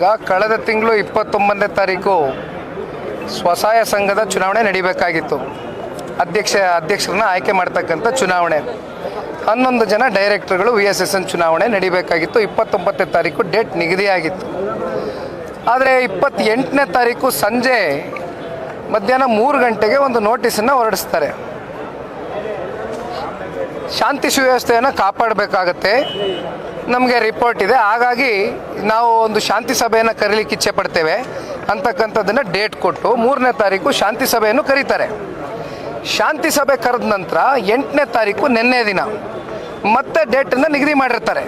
ಈಗ ಕಳೆದ ತಿಂಗಳು ಇಪ್ಪತ್ತೊಂಬತ್ತನೇ ತಾರೀಕು ಸ್ವಸಹಾಯ ಸಂಘದ ಚುನಾವಣೆ ನಡಿಬೇಕಾಗಿತ್ತು. ಅಧ್ಯಕ್ಷ, ಅಧ್ಯಕ್ಷರನ್ನ ಆಯ್ಕೆ ಮಾಡ್ತಕ್ಕಂಥ ಚುನಾವಣೆ. ಹನ್ನೊಂದು ಜನ ಡೈರೆಕ್ಟರ್ಗಳು ವಿ ಎಸ್ ಎಸ್ ಎನ್ ಚುನಾವಣೆ ನಡಿಬೇಕಾಗಿತ್ತು. ಇಪ್ಪತ್ತೊಂಬತ್ತನೇ ತಾರೀಕು ಡೇಟ್ ನಿಗದಿಯಾಗಿತ್ತು. ಆದರೆ ಇಪ್ಪತ್ತೆಂಟನೇ ತಾರೀಕು ಸಂಜೆ ಮಧ್ಯಾಹ್ನ ಮೂರು ಗಂಟೆಗೆ ಒಂದು ನೋಟಿಸನ್ನು ಹೊರಡಿಸ್ತಾರೆ. ಶಾಂತಿ ಸುವ್ಯವಸ್ಥೆಯನ್ನು ಕಾಪಾಡಬೇಕಾಗತ್ತೆ. ನಮಗೆ ರಿಪೋರ್ಟ್ ಇದೆ. ಹಾಗಾಗಿ ನಾವು ಒಂದು ಶಾಂತಿ ಸಭೆಯನ್ನು ಕರೀಲಿಕ್ಕೆ ಇಚ್ಛೆ ಪಡ್ತೇವೆ ಅಂತಕ್ಕಂಥದ್ದನ್ನು ಡೇಟ್ ಕೊಟ್ಟು ಮೂರನೇ ತಾರೀಕು ಶಾಂತಿ ಸಭೆಯನ್ನು ಕರೀತಾರೆ. ಶಾಂತಿ ಸಭೆ ಕರೆದ ನಂತರ ಎಂಟನೇ ತಾರೀಕು ನಿನ್ನೆ ದಿನ ಮತ್ತೆ ಡೇಟನ್ನು ನಿಗದಿ ಮಾಡಿರ್ತಾರೆ.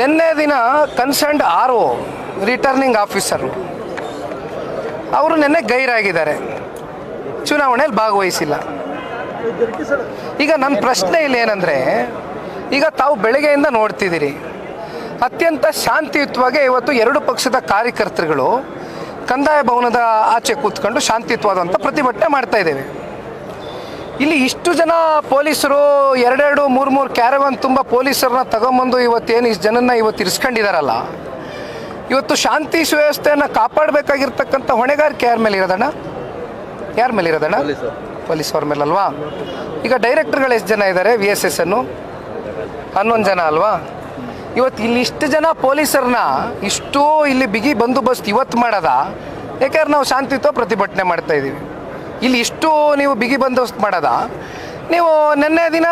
ನಿನ್ನೆ ದಿನ concerned R O returning officer ಅವರು ನಿನ್ನೆ ಗೈರಾಗಿದ್ದಾರೆ. ಚುನಾವಣೆಯಲ್ಲಿ ಭಾಗವಹಿಸಿಲ್ಲ. ಈಗ ನನ್ನ ಪ್ರಶ್ನೆ ಇಲ್ಲಿ ಏನಂದರೆ ಈಗ ತಾವು ಬೆಳಗ್ಗೆಯಿಂದ ನೋಡ್ತಿದ್ದೀರಿ. ಅತ್ಯಂತ ಶಾಂತಿಯುತವಾಗಿ ಇವತ್ತು ಎರಡು ಪಕ್ಷದ ಕಾರ್ಯಕರ್ತರುಗಳು ಕಂದಾಯ ಭವನದ ಆಚೆ ಕೂತ್ಕೊಂಡು ಶಾಂತಿಯುತವಾದಂಥ ಪ್ರತಿಭಟನೆ ಮಾಡ್ತಾ ಇದ್ದೇವೆ. ಇಲ್ಲಿ ಇಷ್ಟು ಜನ ಪೊಲೀಸರು ಎರಡೆರಡು ಮೂರು ಮೂರು ಕ್ಯಾರವನ್ ತುಂಬ ಪೊಲೀಸರನ್ನ ತಗೊಂಬಂದು ಇವತ್ತೇನು ಇಷ್ಟು ಜನನ್ನ ಇವತ್ತು ಇರಿಸ್ಕೊಂಡಿದಾರಲ್ಲ. ಇವತ್ತು ಶಾಂತಿ ಸುವ್ಯವಸ್ಥೆಯನ್ನು ಕಾಪಾಡಬೇಕಾಗಿರ್ತಕ್ಕಂಥ ಹೊಣೆಗಾರಿಕೆ ಯಾರ ಮೇಲೆ ಇರೋದಣ್ಣ? ಯಾರ ಮೇಲೆ ಇರೋದಣ್ಣ? ಪೊಲೀಸ್ ಅವ್ರ ಮೇಲಲ್ವಾ? ಈಗ ಡೈರೆಕ್ಟರ್ಗಳು ಎಷ್ಟು ಜನ ಇದ್ದಾರೆ? ವಿ ಎಸ್ ಎಸ್ ಅನ್ನು? ಹನ್ನೊಂದು ಜನ ಅಲ್ವಾ? ಇವತ್ತು ಇಲ್ಲಿ ಇಷ್ಟು ಜನ ಪೊಲೀಸರನ್ನ ಇಷ್ಟೋ ಇಲ್ಲಿ ಬಿಗಿ ಬಂದೋಬಸ್ತ್ ಇವತ್ತು ಮಾಡೋದ? ಯಾಕಂದ್ರೆ ನಾವು ಶಾಂತಿಯುತ ಪ್ರತಿಭಟನೆ ಮಾಡ್ತಾ ಇದ್ದೀವಿ. ಇಲ್ಲಿ ಇಷ್ಟು ನೀವು ಬಿಗಿ ಬಂದೋಬಸ್ತ್ ಮಾಡೋದ? ನೀವು ನಿನ್ನೆ ದಿನ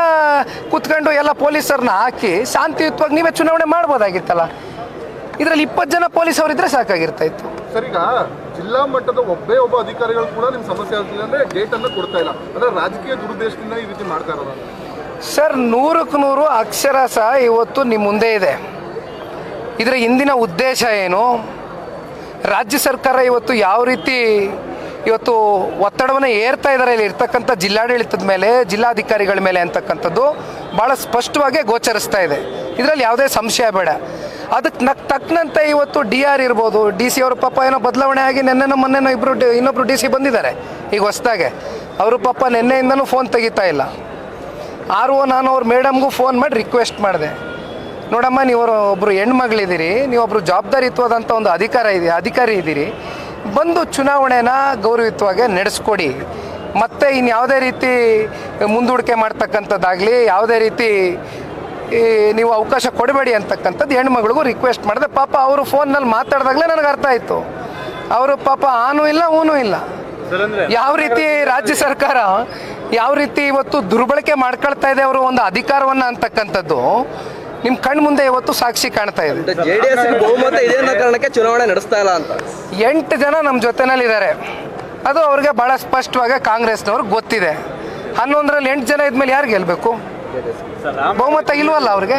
ಕೂತ್ಕೊಂಡು ಎಲ್ಲ ಪೊಲೀಸರನ್ನ ಹಾಕಿ ಶಾಂತಿಯುತವಾಗಿ ನೀವೇ ಚುನಾವಣೆ ಮಾಡ್ಬೋದಾಗಿತ್ತಲ್ಲ? ಇದರಲ್ಲಿ ಇಪ್ಪತ್ತು ಜನ ಪೊಲೀಸ್ ಅವರಿದ್ರೆ ಸಾಕಾಗಿರ್ತಾ ಇತ್ತು ಜಿಲ್ಲಾ ಮಟ್ಟದ ಒಬ್ಬೇ ಒಬ್ಬ ಅಧಿಕಾರಿಗಳು ಕೂಡ ನಿಮ್ಮ ಸಮಸ್ಯೆ ಆಗ್ತಿಲ್ಲ ಅಂದ್ರೆ ಡೇಟ್ ಅನ್ನ ಕೊಡ್ತಾ ಇಲ್ಲ. ಅಂದ್ರೆ ರಾಜಕೀಯ ದುರುದ್ದೇಶದಿಂದ ಈ ರೀತಿ ಮಾಡ್ತಾ ಇರೋದು ಸರ್, ನೂರಕ್ಕೆ ನೂರು ಅಕ್ಷರ ಸಹ ಇವತ್ತು ನಿಮ್ಮ ಮುಂದೆ ಇದೆ. ಇದರ ಹಿಂದಿನ ಉದ್ದೇಶ ಏನು? ರಾಜ್ಯ ಸರ್ಕಾರ ಇವತ್ತು ಯಾವ ರೀತಿ ಇವತ್ತು ಒತ್ತಡವನ್ನು ಏರ್ತಾ ಇದ್ದಾರೆ ಇಲ್ಲಿ ಇರ್ತಕ್ಕಂಥ ಜಿಲ್ಲಾಡಳಿತದ ಮೇಲೆ, ಜಿಲ್ಲಾಧಿಕಾರಿಗಳ ಮೇಲೆ ಅಂತಕ್ಕಂಥದ್ದು ಭಾಳ ಸ್ಪಷ್ಟವಾಗಿ ಗೋಚರಿಸ್ತಾ ಇದೆ. ಇದರಲ್ಲಿ ಯಾವುದೇ ಸಂಶಯ ಬೇಡ. ಅದಕ್ಕೆ ನಕ್ ತಕ್ಕನಂತೆ ಇವತ್ತು ಡಿ ಆರ್ ಇರ್ಬೋದು, ಡಿ ಸಿ ಅವ್ರ ಪಾಪ ಏನೋ ಬದಲಾವಣೆ ಆಗಿ ನೆನ್ನೆನೋ ಮೊನ್ನೆನೋ ಇಬ್ಬರು ಇನ್ನೊಬ್ರು ಡಿ ಸಿ ಬಂದಿದ್ದಾರೆ. ಈಗ ಹೊಸ್ದಾಗೆ. ಅವರು ಪಾಪ ನೆನ್ನೆಯಿಂದನೂ ಫೋನ್ ತೆಗಿತಾ ಇಲ್ಲ. ಆರ್ ಓ ನಾನು ಅವ್ರ ಮೇಡಮ್ಗೂ ಫೋನ್ ಮಾಡಿ ರಿಕ್ವೆಸ್ಟ್ ಮಾಡಿದೆ. ನೋಡಮ್ಮ ನೀವು ಒಬ್ಬರು ಹೆಣ್ಮಗಳಿದ್ದೀರಿ ನೀವೊಬ್ಬರು ಜವಾಬ್ದಾರಿತ್ವಾದಂಥ ಒಂದು ಅಧಿಕಾರ ಇದೆ ಅಧಿಕಾರಿ ಇದ್ದೀರಿ. ಬಂದು ಚುನಾವಣೆನ ಗೌರವಯುತವಾಗಿ ನಡೆಸ್ಕೊಡಿ. ಮತ್ತೆ ಇನ್ನು ಯಾವುದೇ ರೀತಿ ಮುಂದೂಡಿಕೆ ಮಾಡ್ತಕ್ಕಂಥದ್ದಾಗಲಿ ಯಾವುದೇ ರೀತಿ ನೀವು ಅವಕಾಶ ಕೊಡಬೇಡಿ ಅಂತಕ್ಕಂಥದ್ದು ಹೆಣ್ಮಗಳಿಗೂ ರಿಕ್ವೆಸ್ಟ್ ಮಾಡಿದೆ. ಪಾಪ ಅವರು ಫೋನ್ನಲ್ಲಿ ಮಾತಾಡಿದಾಗಲೇ ನನಗೆ ಅರ್ಥ ಆಯಿತು. ಅವರು ಪಾಪ ಆನೂ ಇಲ್ಲ ಊನೂ ಇಲ್ಲ. ಯಾವ ರೀತಿ ರಾಜ್ಯ ಸರ್ಕಾರ ಯಾವ ರೀತಿ ಇವತ್ತು ದುರ್ಬಳಕೆ ಮಾಡ್ಕೊಳ್ತಾ ಇದೆ ಅವರು ಒಂದು ಅಧಿಕಾರವನ್ನ ಅಂತಕ್ಕಂಥದ್ದು ನಿಮ್ಮ ಕಣ್ಣು ಮುಂದೆ ಇವತ್ತು ಸಾಕ್ಷಿ ಕಾಣ್ತಾ ಇದೆ. ಬಹುಮತ ಇದೆ ಅನ್ನೋ ಕಾರಣಕ್ಕೆ ಚುನಾವಣೆ ನಡೆಸ್ತಾ ಇಲ್ಲ ಅಂತ. ಎಂಟು ಜನ ನಮ್ಮ ಜೊತೆನಲ್ಲಿದ್ದಾರೆ. ಅದು ಅವ್ರಿಗೆ ಭಾಳ ಸ್ಪಷ್ಟವಾಗಿ ಕಾಂಗ್ರೆಸ್ನವ್ರಿಗೆ ಗೊತ್ತಿದೆ. ಹನ್ನೊಂದರಲ್ಲಿ ಎಂಟು ಜನ ಇದ್ಮೇಲೆ ಯಾರು ಗೆಲ್ಲಬೇಕು ಬಹುಮತ ಇಲ್ವಲ್ಲ ಅವ್ರಿಗೆ?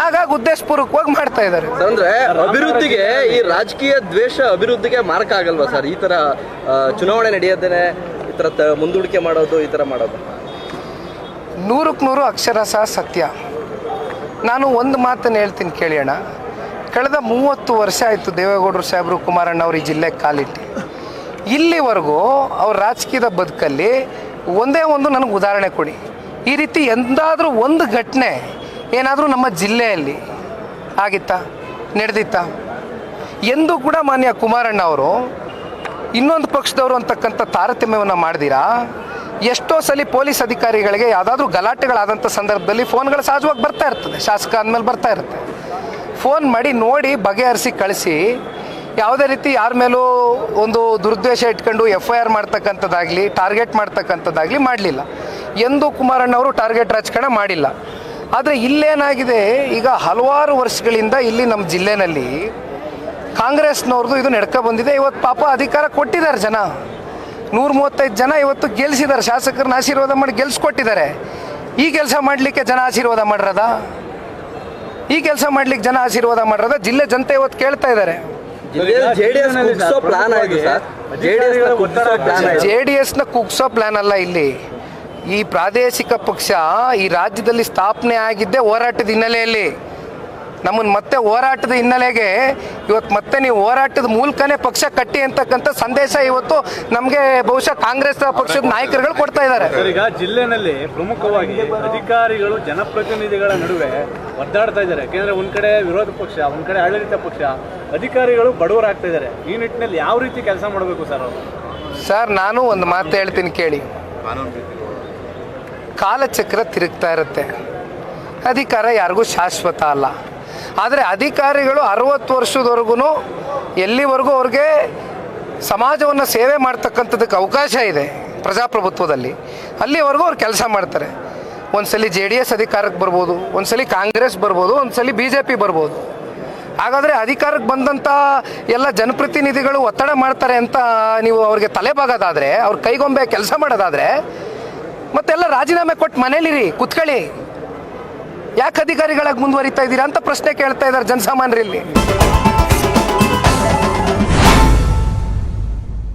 ಹಾಗಾಗಿ ಉದ್ದೇಶಪೂರ್ವಕವಾಗಿ ಮಾಡ್ತಾ ಇದ್ದಾರೆ. ಅಂದ್ರೆ ಅಭಿವೃದ್ಧಿಗೆ ಈ ರಾಜಕೀಯ ದ್ವೇಷ ಅಭಿವೃದ್ಧಿಗೆ ಮಾರ್ಕ್ ಆಗಲ್ವಾ ಸರ್? ಈ ತರ ಚುನಾವಣೆ ನಡೆಯೋದೇನೆ ಈ ತರ ಮುಂದೂಡಿಕೆ ಮಾಡೋದು ಈ ಥರ ಮಾಡೋದು? ನೂರಕ್ಕೆ ನೂರು ಸಹ ಸತ್ಯ. ನಾನು ಒಂದು ಮಾತನ್ನು ಹೇಳ್ತೀನಿ ಕೇಳಿ ಕಳೆದ ಮೂವತ್ತು ವರ್ಷ ಆಯಿತು ದೇವೇಗೌಡರು ಸಾಹೇಬರು ಕುಮಾರಣ್ಣ ಅವರು ಈ ಜಿಲ್ಲೆಗೆ ಕಾಲಿಟ್ಟು. ಇಲ್ಲಿವರೆಗೂ ಅವ್ರ ರಾಜಕೀಯದ ಬದುಕಲ್ಲಿ ಒಂದೇ ಒಂದು ನನಗೆ ಉದಾಹರಣೆ ಕೊಡಿ. ಈ ರೀತಿ ಎಂದಾದರೂ ಒಂದು ಘಟನೆ ಏನಾದರೂ ನಮ್ಮ ಜಿಲ್ಲೆಯಲ್ಲಿ ಆಗಿತ್ತಾ, ನಡೆದಿತ್ತಾ? ಎಂದೂ ಕೂಡ ಮಾನ್ಯ ಕುಮಾರಣ್ಣ ಅವರು ಇನ್ನೊಂದು ಪಕ್ಷದವರು ಅಂತಕ್ಕಂಥ ತಾರತಮ್ಯವನ್ನು ಮಾಡಿದಿರಾ? ಎಷ್ಟೋ ಸಲ ಪೊಲೀಸ್ ಅಧಿಕಾರಿಗಳಿಗೆ ಯಾವುದಾದ್ರೂ ಗಲಾಟೆಗಳಾದಂಥ ಸಂದರ್ಭದಲ್ಲಿ ಫೋನ್ಗಳು ಸಹಜವಾಗಿ ಬರ್ತಾ ಇರ್ತದೆ. ಶಾಸಕ ಅಂದಮೇಲೆ ಬರ್ತಾ ಇರುತ್ತೆ. ಫೋನ್ ಮಾಡಿ ನೋಡಿ, ಬಗೆಹರಿಸಿ, ಕಳಿಸಿ. ಯಾವುದೇ ರೀತಿ ಯಾರ ಮೇಲೂ ಒಂದು ದುರುದ್ದೇಶ ಇಟ್ಕೊಂಡು ಎಫ್ ಐ ಆರ್ ಮಾಡ್ತಕ್ಕಂಥದ್ದಾಗಲಿ, ಟಾರ್ಗೆಟ್ ಮಾಡ್ತಕ್ಕಂಥದ್ದಾಗಲಿ ಮಾಡಲಿಲ್ಲ. ಎಂದೂ ಕುಮಾರಣ್ಣವರು ಟಾರ್ಗೆಟ್ ರಾಜಕಾರಣ ಮಾಡಿಲ್ಲ. ಆದರೆ ಇಲ್ಲೇನಾಗಿದೆ? ಈಗ ಹಲವಾರು ವರ್ಷಗಳಿಂದ ಇಲ್ಲಿ ನಮ್ಮ ಜಿಲ್ಲೆನಲ್ಲಿ ಕಾಂಗ್ರೆಸ್ನವ್ರದ್ದು ಇದು ನಡ್ಕೊ ಬಂದಿದೆ. ಇವತ್ತು ಪಾಪ ಅಧಿಕಾರ ಕೊಟ್ಟಿದ್ದಾರೆ ಜನ. ನೂರ ಮೂವತ್ತೈದು ಜನ ಇವತ್ತು ಗೆಲ್ಸಿದ್ದಾರೆ. ಶಾಸಕರನ್ನ ಆಶೀರ್ವಾದ ಮಾಡಿ ಗೆಲ್ಸ್ಕೊಟ್ಟಿದ್ದಾರೆ. ಈ ಕೆಲಸ ಮಾಡಲಿಕ್ಕೆ ಜನ ಆಶೀರ್ವಾದ ಮಾಡಿರದ? ಈ ಕೆಲಸ ಮಾಡ್ಲಿಕ್ಕೆ ಜನ ಆಶೀರ್ವಾದ ಮಾಡಿರೋದ? ಜಿಲ್ಲೆ ಜನತೆ ಇವತ್ತು ಕೇಳ್ತಾ ಇದ್ದಾರೆ. ಜೆ ಡಿ ಎಸ್ನ ಕುಗ್ಸೋ ಪ್ಲಾನ್ ಅಲ್ಲ ಇಲ್ಲಿ. ಈ ಪ್ರಾದೇಶಿಕ ಪಕ್ಷ ಈ ರಾಜ್ಯದಲ್ಲಿ ಸ್ಥಾಪನೆ ಆಗಿದ್ದೇ ಹೋರಾಟದ ಹಿನ್ನೆಲೆಯಲ್ಲಿ. ನಮ್ಮನ್ನು ಮತ್ತೆ ಹೋರಾಟದ ಹಿನ್ನೆಲೆಗೆ ಇವತ್ತು ಮತ್ತೆ ನೀವು ಹೋರಾಟದ ಮೂಲಕನೇ ಪಕ್ಷ ಕಟ್ಟಿ ಅಂತಕ್ಕಂಥ ಸಂದೇಶ ಇವತ್ತು ನಮಗೆ ಬಹುಶಃ ಕಾಂಗ್ರೆಸ್ ಪಕ್ಷದ ನಾಯಕರುಗಳು ಕೊಡ್ತಾ ಇದ್ದಾರೆ. ಈಗ ಜಿಲ್ಲೆನಲ್ಲಿ ಪ್ರಮುಖವಾಗಿ ಅಧಿಕಾರಿಗಳು ಜನಪ್ರತಿನಿಧಿಗಳ ನಡುವೆ ಒದ್ದಾಡ್ತಾ ಇದ್ದಾರೆ. ಯಾಕೆಂದ್ರೆ ಒಂದ್ ಕಡೆ ವಿರೋಧ ಪಕ್ಷ ಒಂದ್ ಕಡೆ ಆಡಳಿತ ಪಕ್ಷ ಅಧಿಕಾರಿಗಳು ಬಡವರಾಗ್ತಾ ಇದ್ದಾರೆ. ಈ ನಿಟ್ಟಿನಲ್ಲಿ ಯಾವ ರೀತಿ ಕೆಲಸ ಮಾಡಬೇಕು ಸರ್ ಅವರು? ಸರ್ ನಾನು ಒಂದು ಮಾತು ಹೇಳ್ತೀನಿ ಕೇಳಿ. ಕಾಲಚಕ್ರ ತಿರುಗ್ತಾ ಇರುತ್ತೆ. ಅಧಿಕಾರ ಯಾರಿಗೂ ಶಾಶ್ವತ ಅಲ್ಲ. ಆದರೆ ಅಧಿಕಾರಿಗಳು ಅರವತ್ತು ವರ್ಷದವರೆಗೂ ಎಲ್ಲಿವರೆಗೂ ಅವ್ರಿಗೆ ಸಮಾಜವನ್ನು ಸೇವೆ ಮಾಡ್ತಕ್ಕಂಥದ್ದಕ್ಕೆ ಅವಕಾಶ ಇದೆ ಪ್ರಜಾಪ್ರಭುತ್ವದಲ್ಲಿ. ಅಲ್ಲಿವರೆಗೂ ಅವ್ರು ಕೆಲಸ ಮಾಡ್ತಾರೆ. ಒಂದ್ಸಲಿ ಜೆ ಡಿ ಎಸ್ ಅಧಿಕಾರಕ್ಕೆ ಬರ್ಬೋದು, ಒಂದ್ಸಲಿ ಕಾಂಗ್ರೆಸ್ ಬರ್ಬೋದು, ಒಂದ್ಸಲಿ ಬಿ ಜೆ ಪಿ ಬರ್ಬೋದು. ಹಾಗಾದರೆ ಅಧಿಕಾರಕ್ಕೆ ಬಂದಂಥ ಎಲ್ಲ ಜನಪ್ರತಿನಿಧಿಗಳು ಒತ್ತಡ ಮಾಡ್ತಾರೆ ಅಂತ ನೀವು ಅವ್ರಿಗೆ ತಲೆಬಾಗೋದಾದರೆ, ಅವ್ರ ಕೈಗೊಂಬೆ ಕೆಲಸ ಮಾಡೋದಾದರೆ, ಮತ್ತೆಲ್ಲ ರಾಜೀನಾಮೆ ಕೊಟ್ಟು ಮನೇಲಿರಿ, ಕುತ್ಕೊಳ್ಳಿ. ಯಾಕೆ ಅಧಿಕಾರಿಗಳಾಗಿ ಮುಂದುವರಿತಾ ಇದ್ದೀರಾ ಅಂತ ಪ್ರಶ್ನೆ ಕೇಳ್ತಾ ಇದ್ದಾರೆ ಜನಸಾಮಾನ್ಯರಲ್ಲಿ.